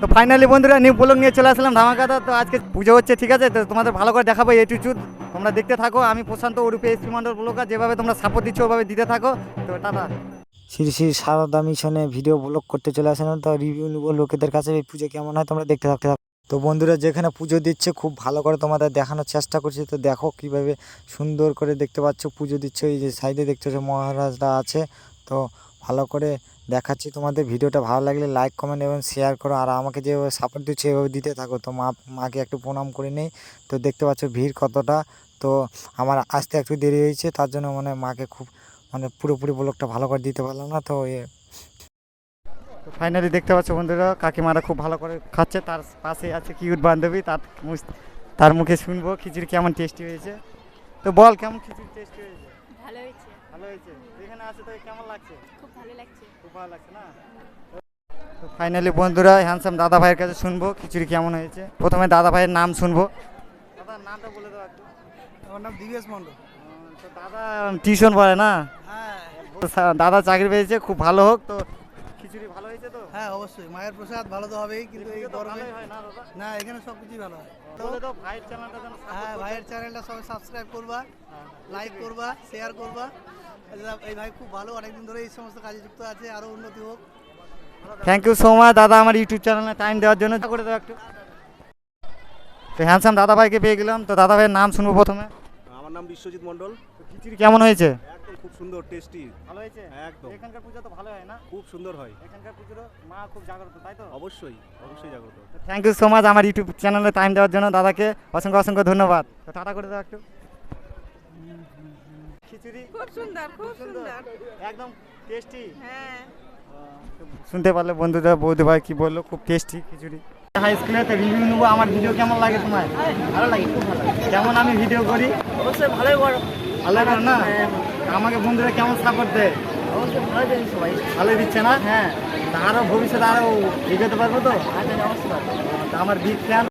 তো ফাইনালি বন্ধুরা new blog নিয়ে চলে আসলাম ধামাকাদা। তো আজকে পুজো হচ্ছে, ঠিক আছে? তো তোমাদের ভালো করে দেখাবো এ টু চুদ তোমরা দেখতে থাকো, আমি প্রশান্ত ওরূপে এসপি মন্ডল ব্লগার যেভাবে তোমরা সাপোর্ট দিচ্ছ, ওভাবে দিতে থাকো। তো টাটা। শ্রী শ্রী সারদা মিশনে ভিডিও ব্লগ করতে চলে আসেন তো রিভিউ নিবো লোকেদের কাছে, এই পুজো কেমন হয় তোমরা দেখতে থাকতে থাকো। তো বন্ধুরা, যেখানে পুজো দিচ্ছে, খুব ভালো করে তোমাদের দেখানোর চেষ্টা করছি। তো দেখো কীভাবে সুন্দর করে দেখতে পাচ্ছ, পুজো দিচ্ছে। এই যে সাইডে দেখতে পাচ্ছ, মহারাজরা আছে। তো ভালো করে দেখাচ্ছি। তোমাদের ভিডিওটা ভালো লাগলে লাইক কমেন্ট এবং শেয়ার করো। আর আমাকে যেভাবে সাপোর্ট দিচ্ছে, এভাবে দিতে থাকো। তো মা, মাকে একটু প্রণাম করে নেই। তো দেখতে পাচ্ছ ভিড় কতটা। তো আমার আসতে একটু দেরি হয়েছে, তার জন্য মানে মাকে খুব মানে পুরোপুরি ব্লগটা ভালো করে দিতে পারলাম না। তো এ ফাইনালি দেখতে পাচ্ছ বন্ধুরা, কাকিমারা খুব ভালো করে খাচ্ছে। তার পাশে আছে কিউট বান্ধবী, তার তার মুখে শুনব খিচুড়ি কেমন টেস্টি হয়েছে। তো বল, কেমন খিচুড়ি টেস্টি হয়েছে? ভালো হয়েছে। ভালো হয়েছে। এখানে আসে তো কেমন লাগছে? খুব ভালো লাগছে। খুব ভালো লাগছে না? তো ফাইনালি বন্ধুরা হ্যান্ডসাম দাদা ভাইয়ের কাছে শুনব খিচুড়ি কেমন হয়েছে? প্রথমে দাদা ভাইয়ের নাম শুনব। দাদার নামটা বলে দাও একটু। আমার নাম দিবেশ মন্ডল তো দাদা টিউশন পড়ে না? হ্যাঁ। তো দাদা চাকরি পেয়েছে খুব ভালো হোক তো খিচুড়ি ভালো হয়েছে তো? হ্যাঁ অবশ্যই। মায়ের প্রসাদ ভালো তো হবেই কিন্তু এই গরমে না দাদা? এখানে সব কিছুই ভালো হয়। তো ভাইয়ের চ্যানেলটা হ্যাঁ ভাইয়ের চ্যানেলটা সবাই সাবস্ক্রাইব করবা হ্যাঁ, লাইক করবা শেয়ার করবা। এই- ভাই খুব ভালো অনেকদিন ধরে এই সমস্ত কাজে যুক্ত আছে আরও উন্নতি হোক। থ্যাংক ইউ সো মাচ দাদা আমার ইউটিউব চ্যানেলে টাইম দেওয়ার জন্য। করে দাও একটু। তো হ্যান্ডসাম দাদা ভাইকে পেয়ে গেলাম। তো দাদা ভাইয়ের নাম শুনব প্রথমে। আমার নাম বিশ্বজিৎ মন্ডল তো খিচুড়ি কেমন হয়েছে? সুন্দর টেস্টি ভালো হয়েছে? একদম। এখানকার পুজো তো ভালো হয় না? খুব সুন্দর হয়। এখানকার পুজোর মা খুব জাগ্রত তাই তো? অবশ্যই অবশ্যই জাগ্রত। থ্যাংক ইউ সো মাচ আমার ইউটিউব চ্যানেলে টাইম দেওয়ার জন্য দাদাকে অসংখ্য অসংখ্য ধন্যবাদ। তো টাটা করে দাও একটু। খিচুড়ি? খুব সুন্দর খুব সুন্দর। একদম টেস্টি হ্যাঁ। শুনতে পারলে বন্ধুরা বৌদি ভাই কি বলল খুব টেস্টি খিচুড়ি। হাই স্কুলে তো রিভিউ নেব আমার ভিডিও কেমন লাগে তোমার? ভালো লাগে খুব ভালো কেমন আমি ভিডিও করি? অবশ্যই ভালোই বড় ভালো লাগে না? আমাকে বন্ধুরা কেমন সাপোর্ট দেয়? অবশ্যই সবাই। ভালোই দিচ্ছে না? হ্যাঁ। তা আরও ভবিষ্যতে আরও এগোতে পারব আচ্ছা তা আমার বিগ ফ্যান